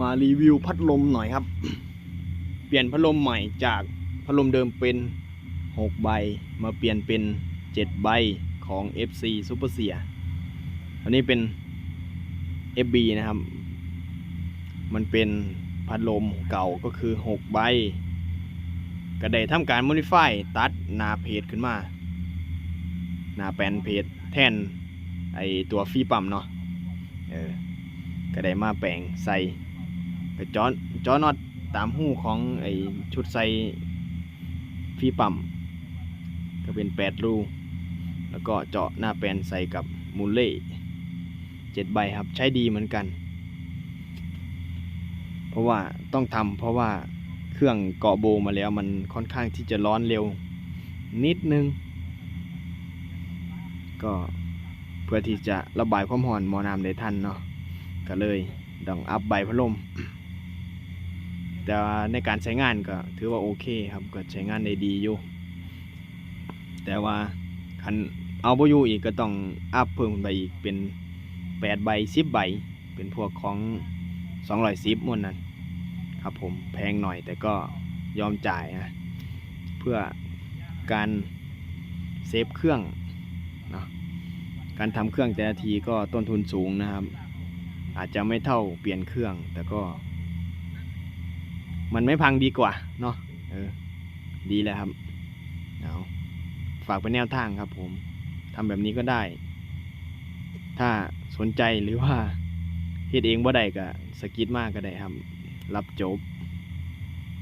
มารีวิวพัดลมหน่อยครับ เปลี่ยนพัดลมใหม่จากพัดลมเดิมเป็น 6 ใบ มาเปลี่ยนเป็น 7 ใบของ FC Super s e a อันนี้เป็น FB นะครับ มันเป็นพัดลมเก่าก็คือ 6 ใบก็ได้ทำการ modify ตัดหนาเพจขึ้นมา หนาแปลนเพจแทนไอตัวฟีปั๊มเนาะเออก็ได้มาแปลงใส่ กระจอนจอน็อตตามหูของไอชุดใส่ฟีปั๊มก็เป็น 8 รู แล้วก็เจาะหน้าแปลนใส่กับมูลเล่เจ็ดใบครับใช้ดีเหมือนกัน เพราะว่าต้องทำเพราะว่าเครื่องเกาะโบมาแล้วมันค่อนข้างที่จะร้อนเร็วนิดนึง ก็เพื่อที่จะระบายความร้อนมอน้ำได้ทันเนาะก็เลยต้องอัพใบพัดลม แต่ว่าในการใช้งานก็ถือว่าโอเคครับก็ใช้งานได้ดีอยู่ แต่ว่าคันเอาบอยู่อีกก็ต้องอัพเพิ่มไปอีกเป็น8ใบ10ใบเป็นพวกของ210ม้วนนั้นครับผมแพงหน่อยแต่ก็ยอมจ่ายนะเพื่อการเซฟเครื่องเนาะการทำเครื่องแต่ละทีก็ต้นทุนสูงนะครับ อาจจะไม่เท่าเปลี่ยนเครื่องแต่ก็ มันไม่พังดีกว่าเนาะเออ ดีแล้วครับเอาฝากเป็นแนวทางครับ ผมทำแบบนี้ก็ได้ ถ้าสนใจหรือว่าเฮ็ดเองบ่ได้ก็สกิดมากก็ได้ครับ รับจบ